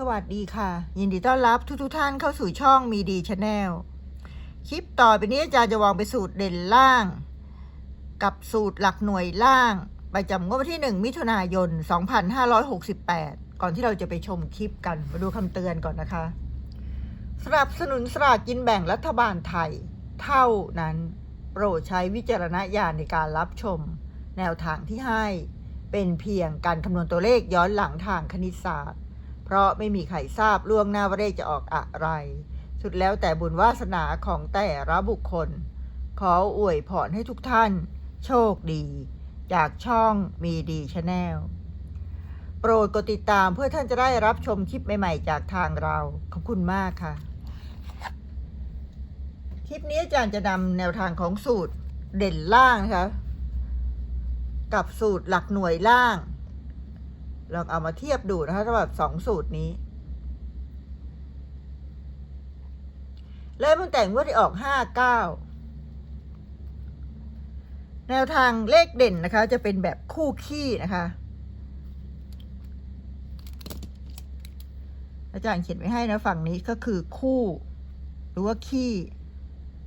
สวัสดีค่ะ ยินดีต้อนรับทุกทท่านเข้าสู่ช่องมีดีชาแนลคลิปต่อไปนี้อาจารย์จะวางไปสูตรเด่นล่าง กับสูตรหลักหน่วยล่าง ประจำงวดวันที่ 1 มิถุนายน 2568 ก่อนที่เราจะไปชมคลิปกัน มาดูคำเตือนก่อนนะคะ สนับสนุนสลากกินแบ่งรัฐบาลไทย เท่านั้น โปรดใช้วิจารณญาณในการรับชม แนวทางที่ให้ เป็นเพียงการคำนวณตัวเลขย้อนหลังทางคณิตศาสตร์ เพราะไม่มีใครทราบล่วงหน้าว่าเลขจะออกอะไร สุดแล้วแต่บุญวาสนาของแต่ละบุคคล ขออวยพรให้ทุกท่าน โชคดี จากช่องมีดีชาแนลโปรดกดติดตามเพื่อท่านจะได้รับชมคลิปใหม่ๆ จากทางเรา ขอบคุณมากค่ะ คลิปนี้อาจารย์จะนำแนวทางของสูตรเด่นล่างนะคะ กับสูตรหลักหน่วยล่าง ลองเอามาเทียบดูนะคะสำหรับสองสูตรนี้เริ่มตั้งแต่งวดที่ออกห้าเก้าแนวทางเลขเด่นนะคะ จะเป็นแบบคู่ขี้นะคะ อาจารย์เขียนไว้ให้นะฝั่งนี้ก็คือคู่ หรือว่าขี้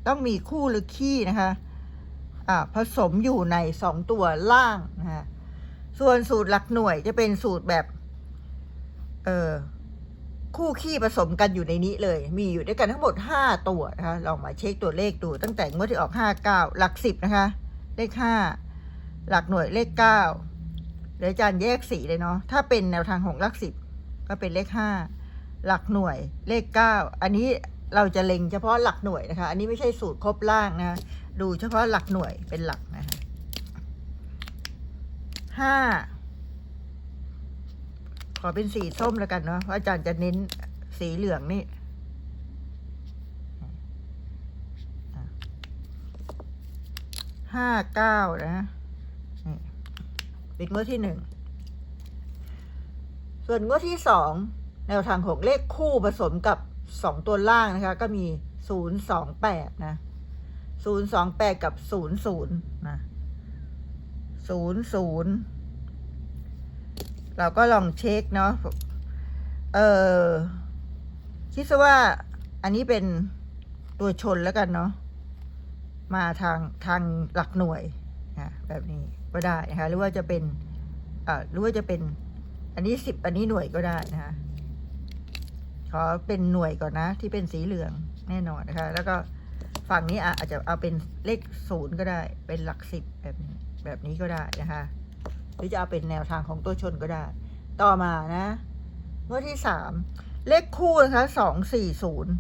ต้องมีคู่หรือขี้นะคะ อ่าผสมอยู่ในสองตัวล่างนะคะ ส่วนสูตรหลักหน่วยจะเป็นสูตรแบบ เออคู่ขี้ผสมกันอยู่ในนี้เลย มีอยู่ด้วยกันทั้งหมดห้าตัวนะคะ ลองมาเช็คตัวเลขดู ตั้งแต่งวดที่ออกห้าเก้าหลักสิบนะคะ เลขห้าหลักหน่วยเลขเก้าเดี๋ยวอาจารย์แยกสีเลยเนาะ ถ้าเป็นแนวทางของหลักสิบก็เป็นเลขห้าหลักหน่วยเลขเก้าอันนี้เราจะเล็งเฉพาะหลักหน่วยนะคะ อันนี้ไม่ใช่สูตรครบล่างนะะดูเฉพาะหลักหน่วยเป็นหลักนะคะ ห้าขอเป็นสีส้มแล้วกันเนาะเพราะอาจารย์จะเน้นสีเหลืองนี่ห้าเก้านะเป็นงวดที่หนึ่ง ส่วนงวดที่สองแนวทางของเลขคู่ผสมกับสองตัวล่างนะคะ ก็มีศูนย์สองแปดนะศูนย์สองแปดกับศูนย์ศูนย์นะ ศูนย์ศูนย์เราก็ลองเช็คเนาะ เออคิดซะว่าอันนี้เป็นตัวชนแล้วกันเนาะ มาทางทางหลักหน่วยนะแบบนี้ก็ได้นะคะหรือว่าจะเป็นอ่าหรือว่าจะเป็น อันนี้สิบอันนี้หน่วยก็ได้นะคะขอเป็นหน่วยก่อนนะ ที่เป็นสีเหลืองแน่นอนนะคะ แล้วก็ฝั่งนี้อาจจะเอาเป็นเลขศูนย์ก็ได้ เป็นหลักสิบแบบนี้ แบบนี้ก็ได้นะคะหรือจะเอาเป็นแนวทางของตัวชนก็ได้ ต่อมานะงวดที่สามเลขคู่นะคะสองสี่ศูนย์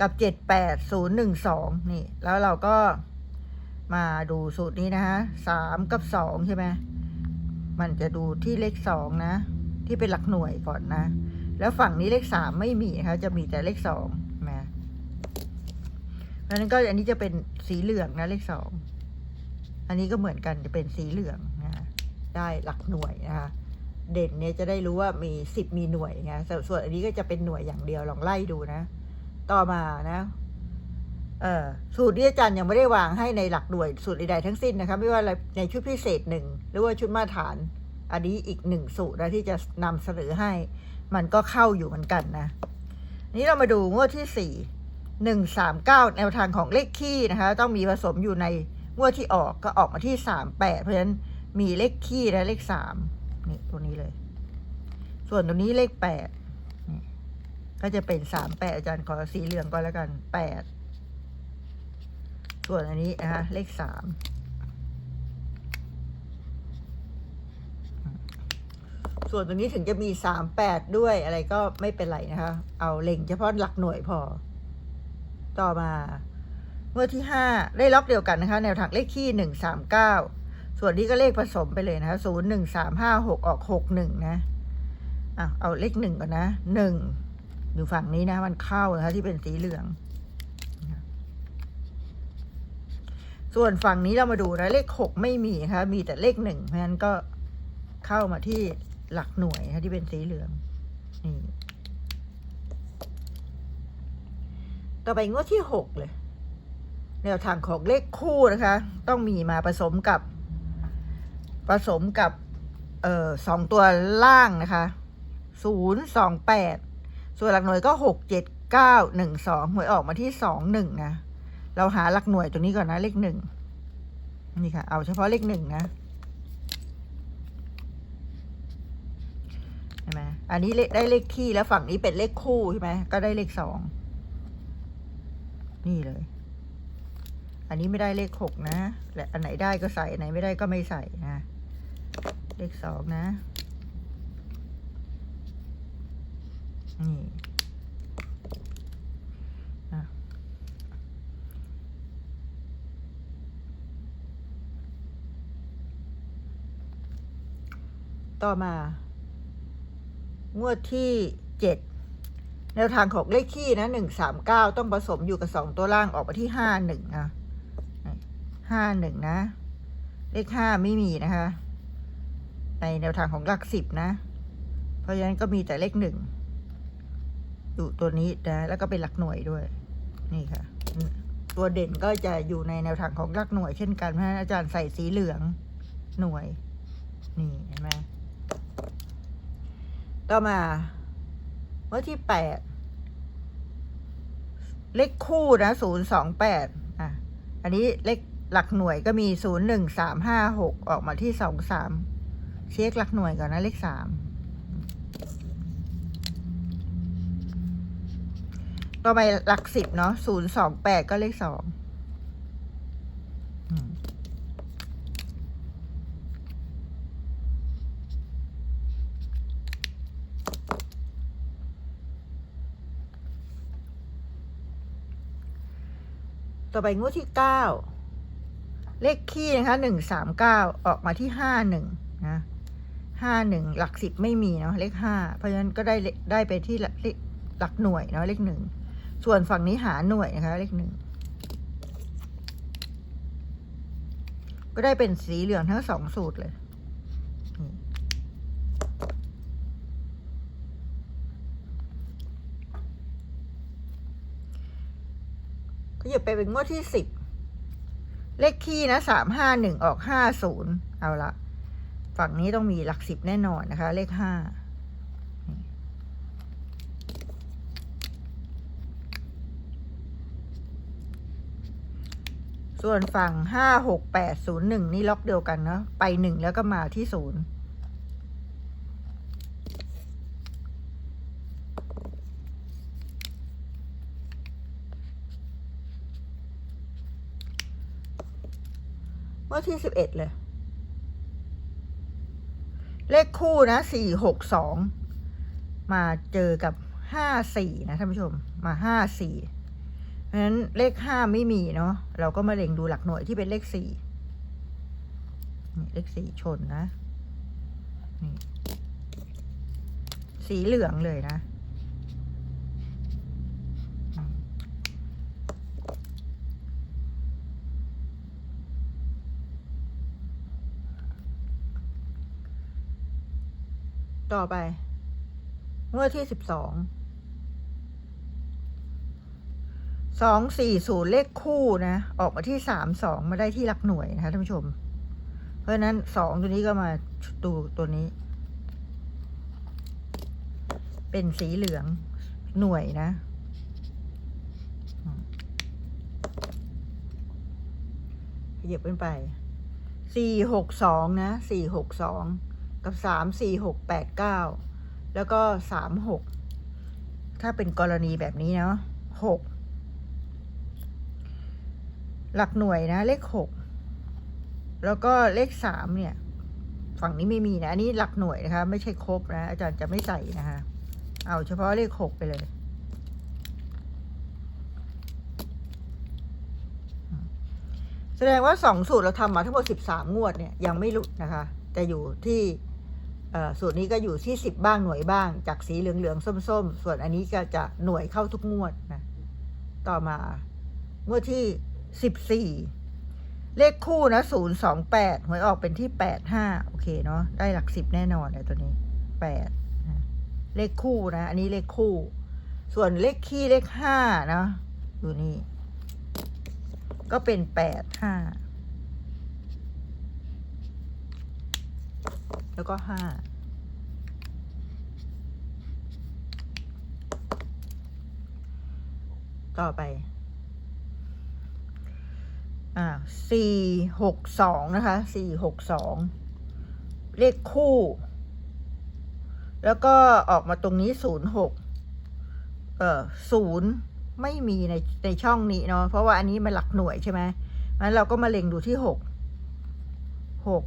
กับเจ็ดแปดศูนย์หนึ่งสองนี่ แล้วเราก็มาดูสูตรนี้นะคะสามกับสองใช่ไหมมันจะดูที่เลขสองนะ ที่เป็นหลักหน่วยก่อนนะ แล้วฝั่งนี้เลขสามไม่มีนะคะจะมีแต่เลขสองนะเพราะฉะนั้นก็อันนี้จะเป็นสีเหลืองนะเลขสอง อันนี้ก็เหมือนกันจะเป็นสีเหลืองนะได้หลักหน่วยนะคะเด่นเนี่ยจะได้รู้ว่ามีสิบมีหน่วยนะส่วนส่วนอันนี้ก็จะเป็นหน่วยอย่างเดียวลองไล่ดูนะ ต่อมานะเออสูตรที่อาจารย์ยังไม่ได้วางให้ในหลักหน่วยสูตรใดๆทั้งสิ้นนะคะไม่ว่าในชุดพิเศษหนึ่งหรือว่าชุดมาตรฐาน อันนี้อีกหนึ่งสูตรนะที่จะนำเสนอให้ มันก็เข้าอยู่เหมือนกันนะนี้เรามาดูงวดที่สี่หนึ่งสามเก้าแนวทางของเลขคี่นะคะ ต้องมีผสมอยู่ใน งวดที่ออกก็ออกมาที่สามแปดเพราะฉะนั้นมีเลขคี่และเลขสามนี่ตัวนี้เลย ส่วนตัวนี้เลขแปดนี่ก็จะเป็นสามแปดอาจารย์ขอสีเหลืองก็แล้วกันแปดส่วนอันนี้นะคะเลขสามส่วนตรงนี้ถึงจะมีสามแปดด้วยอะไรก็ไม่เป็นไรนะคะ เอาเล็งเฉพาะหลักหน่วยพอ ต่อมา เมื่อที่ห้าได้ล็อกเดียวกันนะคะ แนวทางเลขคี่หนึ่งสามเก้าส่วนนี้ก็เลขผสมไปเลยนะคะศูนย์หนึ่งสามห้าหกออกหกหนึ่งนะอะเอาเลขหนึ่งก่อนนะหนึ่งอยู่ฝั่งนี้นะ มันเข้านะคะที่เป็นสีเหลือง ส่วนฝั่งนี้เรามาดูนะเลขหกไม่มีนะคะมีแต่เลขหนึ่งเพราะฉะนั้นก็เข้ามาที่หลักหน่วยนะคะที่เป็นสีเหลืองนี่ต่อไปงวดที่หกเลย แนวทางของเลขคู่นะคะ ต้องมีมาผสมกับ ผสมกับเอ่อสองตัวล่างนะคะศูนย์สองแปดส่วนหลักหน่วยก็หกเจ็ดเก้าหนึ่งสองหวยออกมาที่สองหนึ่งนะ เราหาหลักหน่วยตัวนี้ก่อนนะเลขหนึ่งนี่ค่ะ เอาเฉพาะเลขหนึ่งนะใช่ไหมอันนี้ได้เลขที่แล้วฝั่งนี้เป็นเลขคู่ใช่ไหมก็ได้เลขสองนี่เลย อันนี้ไม่ได้เลขหกนะและอันไหนได้ก็ใส่อันไหนไม่ได้ก็ไม่ใส่นะ เลขสองนะ นี่ต่อมา งวดที่เจ็ดแนวทางของเลขขี้นะหนึ่งสามเก้าต้องผสมอยู่กับสองตัวล่างออกมาที่ห้าหนึ่งนะ ห้าหนึ่งนะ เลขห้าไม่มีนะคะ ในแนวทางของหลักสิบนะ เพราะฉะนั้นก็มีแต่เลขหนึ่งอยู่ตัวนี้นะ แล้วก็เป็นหลักหน่วยด้วย นี่ค่ะ ตัวเด่นก็จะอยู่ในแนวทางของหลักหน่วย เช่นกันเพราะอาจารย์ใส่สีเหลืองหน่วย นี่เห็นไหมต่อมาเมื่อที่แปดเลขคู่นะศูนย์สองแปดอะ อันนี้เลข หลักหน่วยก็มีศูนย์หนึ่งสามห้าหกออกมาที่สองสามเช็คหลักหน่วยก่อนนะเลขสามต่อไปหลักสิบเนาะศูนย์สองแปดก็เลขสองต่อไปงวดที่เก้า เลขคี่นะคะหนึ่งสามเก้าออกมาที่ห้าหนึ่งนะห้าหนึ่งหลักสิบไม่มีเนาะเลขห้าเพราะฉะนั้นก็ได้ได้ไปที่หลักเลขหลักหน่วยเนาะเลขหนึ่งส่วนฝั่งนี้หาหน่วยนะคะเลขหนึ่งก็ได้เป็นสีเหลืองทั้งสองสูตรเลยหยิบไปเป็นงวดที่สิบ เลขคี่นะสามห้าหนึ่งออกห้าศูนย์เอาละฝั่งนี้ต้องมีหลักสิบแน่นอนนะคะ เลขห้าส่วนฝั่งห้าหกแปดศูนย์หนึ่งนี่ล็อกเดียวกันเนาะไปหนึ่งแล้วก็มาที่ศูนย์ เมื่อที่สิบเอ็ดเลย เลขคู่นะสี่หกสองมาเจอกับห้าสี่นะท่านผู้ชมมาห้าสี่เพราะฉะนั้นเลขห้าไม่มีเนาะเราก็มาเล็งดูหลักหน่วยที่เป็นเลขสี่นี่เลขสี่ชนนะนี่สีเหลืองเลยนะ ต่อไป งวดที่สิบสอง สองสี่ศูนย์เลขคู่นะ ออกมาที่สามสองมาได้ที่หลักหน่วยนะคะท่านผู้ชม เพราะฉะนั้นสองตัวนี้ก็มาดูตัวนี้ เป็นสีเหลืองหน่วยนะขยับขึ้นไป สี่หกสองนะ สี่หกสอง กับสามสี่หกแปดเก้าแล้วก็สามหกถ้าเป็นกรณีแบบนี้เนาะหกหลักหน่วยนะ เลขหกแล้วก็เลขสามเนี่ย ฝั่งนี้ไม่มีนะอันนี้หลักหน่วยนะคะ ไม่ใช่ครบนะ อาจารย์จะไม่ใส่นะคะ เอาเฉพาะเลขหกไปเลยแสดงว่าสองสูตรเราทำมาทั้งหมดสิบสามงวดเนี่ย ยังไม่หลุดนะคะ แต่อยู่ที่ สูตรนี้ก็อยู่ที่สิบบ้างหน่วยบ้าง จากสีเหลืองๆส้มๆ ส่วนอันนี้ก็จะหน่วยเข้าทุกงวดนะต่อมางวดที่สิบสี่เลขคู่นะศูนย์สองแปดหวยออกเป็นที่แปดห้าโอเคเนาะได้หลักสิบแน่นอนเลยตัวนี้แปดนะเลขคู่นะ อันนี้เลขคู่ ส่วนเลขคี่เลขห้านะอยู่นี่ ก็เป็นแปดห้า แล้วก็ห้าต่อไป อ่าสี่หกสองนะคะสี่หกสองเลขคู่ แล้วก็ออกมาตรงนี้ศูนย์หกเออศูนย์ไม่มีในในช่องนี้เนาะเพราะว่าอันนี้มันหลักหน่วยใช่ไหมงั้นเราก็มาเล็งดูที่หกหก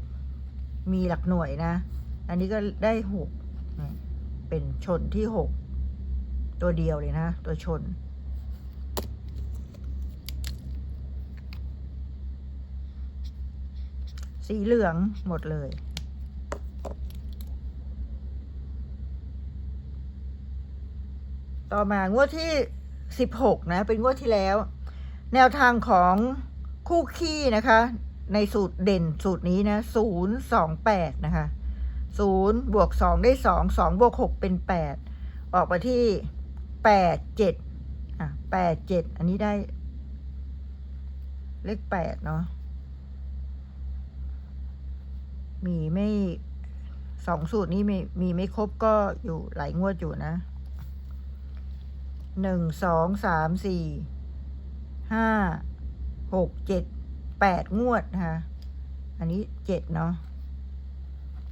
มีหลักหน่วยนะ อันนี้ก็ได้หกเป็นชนที่หกตัวเดียวเลยนะ ตัวชน สีเหลืองหมดเลยต่อมางวดที่สิบหกนะ เป็นงวดที่แล้ว แนวทางของคู่ขี้นะคะ ในสูตรเด่นสูตรนี้นะศูนย์สองแปดนะคะศูนย์บวกสองได้สองสองบวกหกเป็นแปดออกมาที่แปดเจ็ดอะแปดเจ็ดอันนี้ได้ เลขแปดเนาะมีไม่สองสูตรนี้มีมีไม่ครบก็อยู่หลายงวดอยู่นะหนึ่งสองสามสี่ห้าหกเจ็ด แปดงวดนะคะอันนี้เจ็ดเนาะ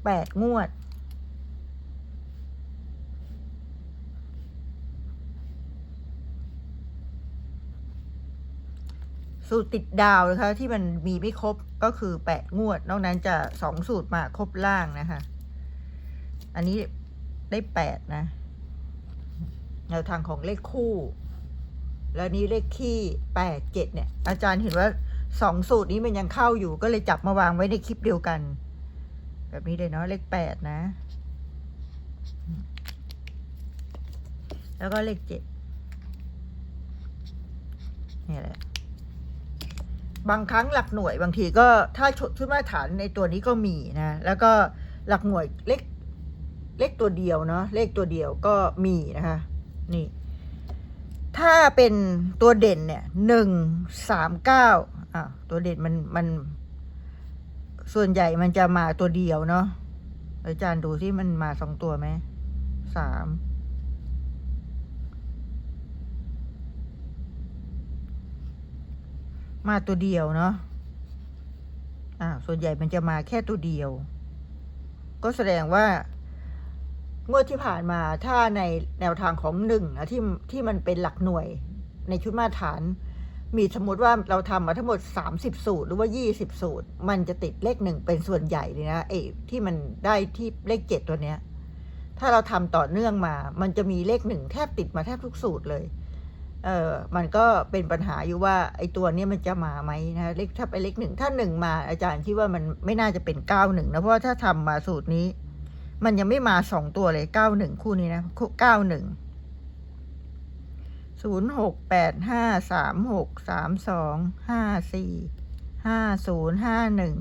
แปดงวด สูตรติดดาวนะคะที่มันมีไม่ครบก็คือแปดงวด นอกนั้นจะสองสูตรมาครบล่างนะคะ อันนี้ได้แปดนะแนวทางของเลขคู่ แล้วนี้เลขขี้แปดเจ็ดเนี่ย อาจารย์เห็นว่า สองสูตรนี้มันยังเข้าอยู่ก็เลยจับมาวางไว้ในคลิปเดียวกัน แบบนี้เลยเนาะเลขแปดนะ แล้วก็เลขเจ็ดนี่แหละ บางครั้งหลักหน่วยบางทีก็ถ้าชุดมาตรฐานในตัวนี้ก็มีนะ แล้วก็หลักหน่วยเลขเลขตัวเดียวเนาะเลขตัวเดียวก็มีนะคะ นี่ ถ้าเป็นตัวเด่นเนี่ยหนึ่งสามเก้า อ่าตัวเด่นมันมัน ส่วนใหญ่มันจะมาตัวเดียวเนาะอาจารย์ดูที่มันมาสองตัวไหมสามมาตัวเดียวเนาะอ่าส่วนใหญ่มันจะมาแค่ตัวเดียว ก็แสดงว่า เมื่อที่ผ่านมาถ้าในแนวทางของหนึ่งอะที่ที่มันเป็นหลักหน่วยในชุดมาตรฐาน มีสมมติว่าเราทำมาทั้งหมด 30 สูตร หรือว่า 20 สูตร มันจะติดเลขหนึ่งเป็นส่วนใหญ่เลยนะเอที่มันได้ที่เลขเจ็ดตัวเนี้ย ถ้าเราทำต่อเนื่องมา มันจะมีเลขหนึ่งแทบติดมาแทบทุกสูตรเลยเออมันก็เป็นปัญหาอยู่ว่าไอ้ตัวเนี้ยมันจะมาไหมนะเลขถ้าไปเลขหนึ่งถ้าหนึ่งมาอาจารย์คิดว่ามันไม่น่าจะเป็นเก้าหนึ่งนะเพราะว่าถ้าทำมาสูตรนี้ มันยังไม่มาสองตัวเลยเก้าหนึ่งคู่นี้นะเก้าหนึ่ง ศูนย์หกแปดห้าสามหกสามสองห้าสี่ห้าศูนย์ห้าหนึ่ง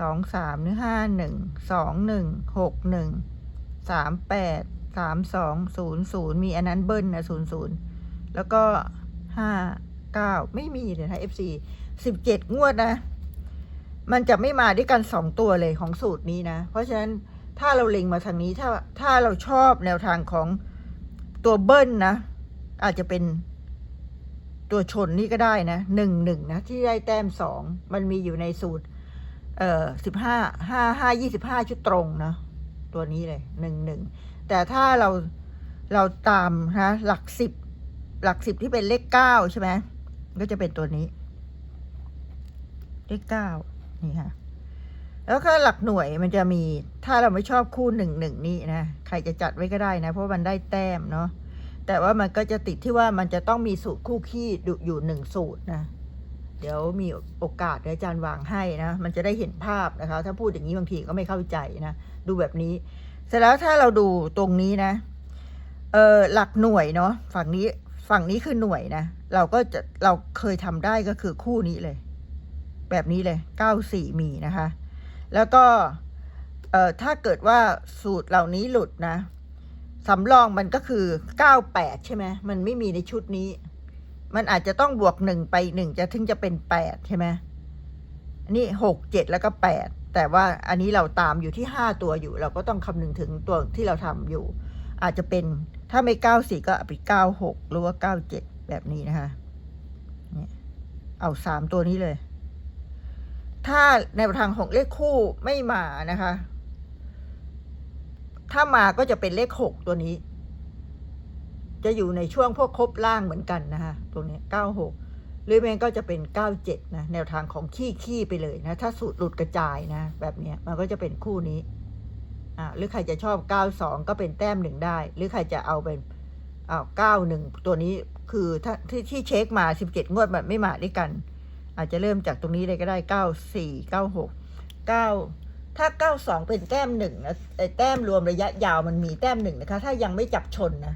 สองสามหรือห้าหนึ่งสองหนึ่งหกหนึ่งสามแปดสามสองศูนย์ศูนย์มีอันนั้นเบิ้ลนะศูนย์ศูนย์แล้วก็ห้าเก้าไม่มีเลยนะ FC สิบเจ็ดงวดนะ มันจะไม่มาด้วยกันสองตัวเลยของสูตรนี้นะ เพราะฉะนั้นถ้าเราเล็งมาทางนี้ถ้าถ้าเราชอบแนวทางของตัวเบิ้ลนะ อาจจะเป็นตัวชนนี่ก็ได้นะหนึ่งหนึ่งนะ ที่ได้แต้มสองมันมีอยู่ในสูตร เอ่อสิบห้าห้าห้ายี่สิบห้าชุดตรงนะตัวนี้เลยหนึ่งหนึ่งแต่ถ้าเราเราตามนะหลักสิบหลักสิบที่เป็นเลขเก้าใช่ไหมก็จะเป็นตัวนี้ เลขเก้านี่ค่ะ แล้วก็หลักหน่วยมันจะมีถ้าเราไม่ชอบคู่หนึ่งหนึ่งนี่นะ ใครจะจัดไว้ก็ได้นะ เพราะมันได้แต้มเนาะ แต่ว่ามันก็จะติดที่ว่ามันจะต้องมีสูตรคู่ขี้อยู่หนึ่งสูตรนะ เดี๋ยวมีโอกาสเดี๋ยวอาจารย์วางให้นะ มันจะได้เห็นภาพนะคะ ถ้าพูดอย่างนี้บางทีก็ไม่เข้าใจนะ ดูแบบนี้ เสร็จแล้วถ้าเราดูตรงนี้นะ เออหลักหน่วยเนาะ ฝั่งนี้ฝั่งนี้คือหน่วยนะ เราก็จะเราเคยทำได้ก็คือคู่นี้เลย แบบนี้เลยเก้าสี่มีนะคะ แล้วก็เอ่อถ้าเกิดว่าสูตรเหล่านี้หลุดนะ สำรองมันก็คือ98ใช่ไหมมันไม่มีในชุดนี้ มันอาจจะต้องบวกหนึ่งไปหนึ่งจะถึงจะเป็น8ใช่ไหมอันนี้6 7แล้วก็8แต่ว่าอันนี้เราตามอยู่ที่5ตัวอยู่ เราก็ต้องคำนึงถึงตัวที่เราทำอยู่ อาจจะเป็นถ้าไม่94ก็เอาไป96หรือว่า97แบบนี้นะคะเนี่ยเอาสามตัวนี้เลย ถ้าในทางของเลขคู่ไม่มานะคะ ถ้ามาก็จะเป็นเลขหกตัวนี้ จะอยู่ในช่วงพวกครบล่างเหมือนกันนะคะตรงนี้เก้าหกหรือแม่งก็จะเป็นเก้าเจ็ดนะ แนวทางของขี้ขี้ไปเลยนะ ถ้าสูตรหลุดกระจายนะ แบบนี้มันก็จะเป็นคู่นี้ อ่าหรือใครจะชอบเก้าสองก็เป็นแต้มหนึ่งได้ หรือใครจะเอาเป็นอ้าว91 ตัวนี้คือถ้าที่ที่เช็คมาสิบเจ็ดงวดมันไม่มาด้วยกัน อาจจะเริ่มจากตรงนี้เลยก็ได้เก้าสี่เก้าหกเก้า ถ้าเก้าสองเป็นแต้มหนึ่งนะแต้มรวมระยะยาวมันมีแต้มหนึ่งนะคะ ถ้ายังไม่จับชนนะ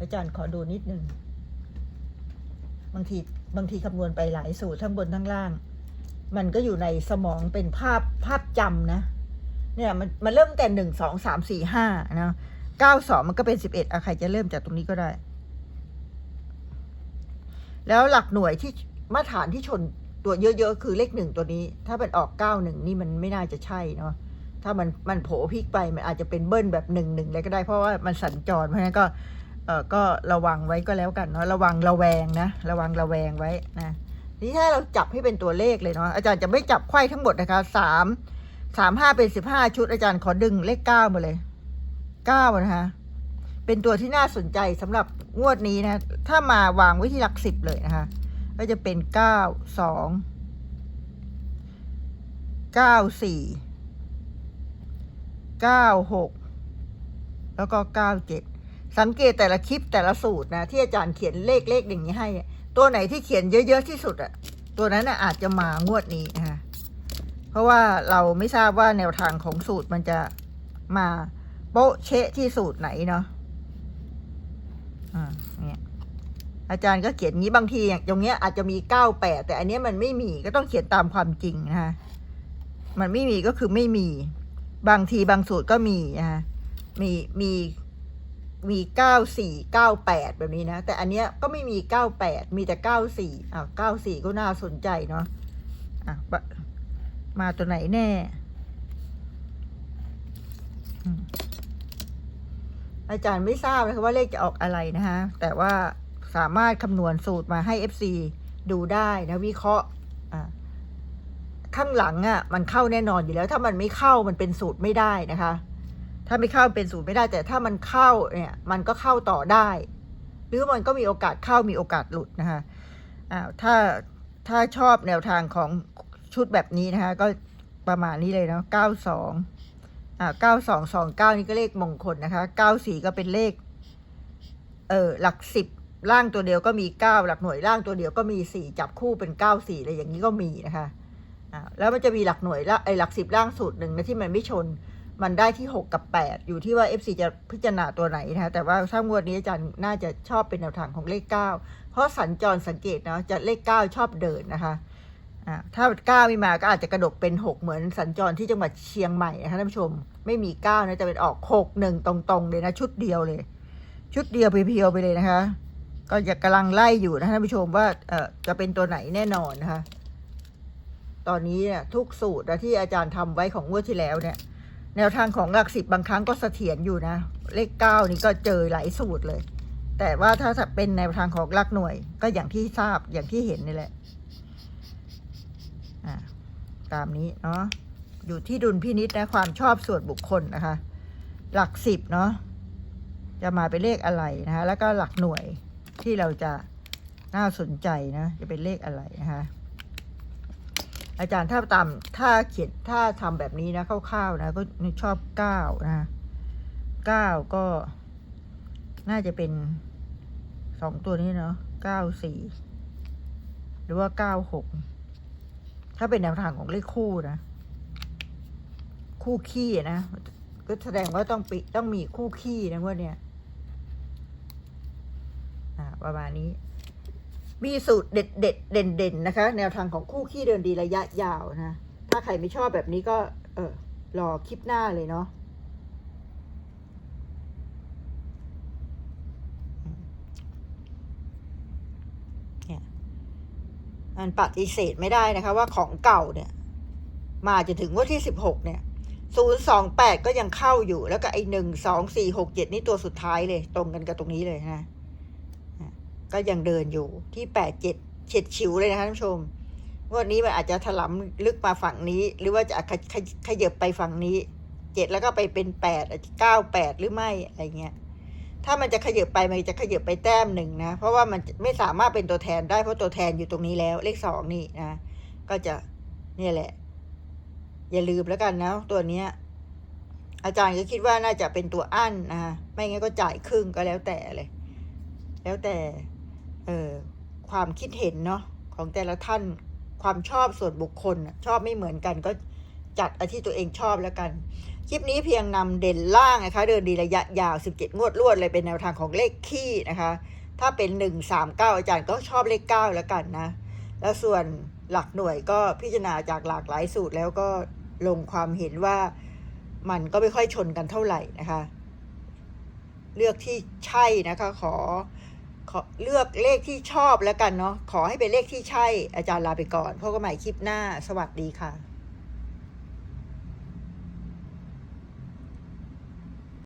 อาจารย์ขอดูนิดนึง บางทีบางทีคำนวณไปหลายสูตรทั้งบนทั้งล่าง มันก็อยู่ในสมองเป็นภาพภาพจำนะ เนี่ยมันมันเริ่มแต่หนึ่งสองสามสี่ห้านะเก้าสองมันก็เป็นสิบเอ็ดอะใครจะเริ่มจากตรงนี้ก็ได้ แล้วหลักหน่วยที่มาตรฐานที่ชน ตัวเยอะๆ คือเลขหนึ่งตัวนี้ ถ้าเป็นออกเก้าหนึ่งนี่มันไม่น่าจะใช่เนาะถ้ามันมันโผล่พลิกไปมันอาจจะเป็นเบิ้ลแบบหนึ่งหนึ่งเลยก็ได้เพราะว่ามันสัญจรเพราะฉะนั้นก็เออก็ระวังไว้ก็แล้วกันเนาะระวังระแวงนะ ระวังระแวงไว้นะนี่ถ้าเราจับให้เป็นตัวเลขเลยเนาะอาจารย์จะไม่จับไขว้ทั้งหมดนะคะสามสามห้าเป็นสิบห้าชุดอาจารย์ขอดึงเลขเก้ามาเลยเก้านะคะเป็นตัวที่น่าสนใจสำหรับงวดนี้นะ ถ้ามาวางไว้ที่หลักสิบเลยนะคะ ก็จะเป็นเก้าสองเก้าสี่เก้าหกแล้วก็เก้าเจ็ดสังเกตแต่ละคลิปแต่ละสูตรนะ ที่อาจารย์เขียนเลขเลขอย่างนี้ให้ ตัวไหนที่เขียนเยอะๆที่สุดอะตัวนั้นนะอาจจะมางวดนี้นะคะเพราะว่าเราไม่ทราบว่าแนวทางของสูตรมันจะมาโป๊ะเชะที่สูตรไหนเนาะอ่าเนี่ย อาจารย์ก็เขียนงี้บางทีอย่างตรงเนี้ยอาจจะมีเก้าแปดแต่อันเนี้ยมันไม่มีก็ต้องเขียนตามความจริงนะคะมันไม่มีก็คือไม่มี บางทีบางสูตรก็มีนะคะมีมีมีเก้าสี่เก้าแปดแบบนี้นะ แต่อันเนี้ยก็ไม่มีเก้าแปดมีแต่เก้าสี่อ่าเก้าสี่ก็น่าสนใจเนาะอะมาตัวไหนแน่อาจารย์ไม่ทราบนะคะว่าเลขจะออกอะไรนะคะแต่ว่า สามารถคำนวณสูตรมาให้ FC ดูได้นะวิเคราะห์ข้างหลังอะ่ะมันเข้าแน่นอนอยู่แล้ว ถ้ามันไม่เข้ามันเป็นสูตรไม่ได้นะคะ ถ้าไม่เข้าเป็นศูนย์ไม่ได้ แต่ถ้ามันเข้าเนี่ยมันก็เข้าต่อได้ หรือมันก็มีโอกาสเข้ามีโอกาสหลุดนะคะอ่าถ้าถ้าชอบแนวทางของชุดแบบนี้นะคะ ก็ประมาณนี้เลยเนาะเก้าสองอ่าเก้าสองสองเก้านี่ก็เลขมงคลนะคะเก้าสี่ก็เป็นเลข เออหลักสิบ ล่างตัวเดียวก็มีเก้าหลักหน่วยล่างตัวเดียวก็มีสี่จับคู่เป็นเก้าสี่อะไรอย่างนี้ก็มีนะคะอ่าแล้วมันจะมีหลักหน่วยละไอหลักสิบล่างสูตรหนึ่งนะที่มันไม่ชนมันได้ที่ 6 กับ 8 อยู่ที่ว่า FC จะพิจารณาตัวไหนนะคะแต่ว่าถ้างวดนี้อาจารย์น่าจะชอบเป็นแนวทางของเลข 9 เพราะสัญจรสังเกตเนาะจะเลข 9 ชอบเดินนะคะอ่าถ้า9ไม่มาก็อาจจะกระดกเป็น 6 เหมือนสัญจรที่จังหวัดเชียงใหม่นะคะท่านผู้ชมไม่มี 9 นะจะเป็นออก 6 1 ตรงๆเลยนะชุดเดียวเลย ชุดเดียวเพียวๆไปเลยนะคะ ก็จะกำลังไล่อยู่นะท่านผู้ชมว่าเออจะเป็นตัวไหนแน่นอนนะคะ ตอนนี้เนี่ยทุกสูตรที่อาจารย์ทำไว้ของงวดที่แล้วเนี่ย แนวทางของหลักสิบบางครั้งก็เสถียรอยู่นะ เลขเก้านี่ก็เจอหลายสูตรเลย แต่ว่าถ้าเป็นแนวทางของหลักหน่วย ก็อย่างที่ทราบอย่างที่เห็นนี่แหละอ่าตามนี้เนาะอยู่ที่ดุลพินิษนะความชอบส่วนบุคคลนะคะ หลักสิบเนาะจะมาเป็นเลขอะไรนะคะ แล้วก็หลักหน่วย ที่เราจะน่าสนใจนะ จะเป็นเลขอะไรนะคะอาจารย์ถ้าตามถ้าเขียนถ้าทำแบบนี้นะคร่าวๆนะ ก็ชอบเก้านะเก้าก็น่าจะเป็นสองตัวนี้เนาะเก้าสี่หรือว่าเก้าหกถ้าเป็นแนวทางของเลขคู่นะ คู่ขี้นะก็แสดงว่าต้องปิต้องมีคู่ขี้นะว่าเนี่ย ประมาณนี้ มีสูตรเด็ดเด็ดเด่นเด่นนะคะ แนวทางของคู่ขี้เดินดีระยะยาวนะ ถ้าใครไม่ชอบแบบนี้ก็ เออรอคลิปหน้าเลยเนาะมันปฏิเสธไม่ได้นะคะ ว่าของเก่าเนี่ย มาจะถึงวันที่สิบหกเนี่ยศูนย์สองแปดก็ยังเข้าอยู่แล้วก็ไอหนึ่งสองสี่หกเจ็ดนี่ตัวสุดท้ายเลย ตรงกันกับตรงนี้เลยนะ ก็ยังเดินอยู่ที่แปดเจ็ดเฉียดฉิวเลยนะคะท่านผู้ชมงวดนี้มันอาจจะถลำลึกมาฝั่งนี้ หรือว่าจะขยขยขยับไปฝั่งนี้เจ็ดแล้วก็ไปเป็นแปดเก้าแปดหรือไม่อะไรเงี้ยถ้ามันจะขยับไปมันจะขยับไปแต้มหนึ่งนะ เพราะว่ามันไม่สามารถเป็นตัวแทนได้เพราะตัวแทนอยู่ตรงนี้แล้ว เลขสองนี่นะก็จะเนี่ยแหละ อย่าลืมแล้วกันนะตัวเนี้ยอาจารย์ก็คิดว่าน่าจะเป็นตัวอั้นนะไม่งั้นก็จ่ายครึ่งก็แล้วแต่เลย แล้วแต่ ความคิดเห็นเนาะของแต่ละท่านความชอบส่วนบุคคล ชอบไม่เหมือนกันก็จัดอาที่ตัวเองชอบแล้วกัน คลิปนี้เพียงนำเด่นล่างนะคะ เดินดีระยะยาว 17 งวดรวดเลยเป็นแนวทางของเลขขี้นะคะ ถ้าเป็น 1 3 9 อาจารย์ก็ชอบเลข 9 แล้วกันนะ แล้วส่วนหลักหน่วยก็พิจารณาจากหลากหลายสูตรแล้วก็ลงความเห็นว่ามันก็ไม่ค่อยชนกันเท่าไหร่นะคะ เลือกที่ใช่นะคะขอ ขอเลือกเลขที่ชอบแล้วกันเนาะขอให้เป็นเลขที่ใช่อาจารย์ลาไปก่อนพบกันใหม่คลิปหน้า สวัสดีค่ะ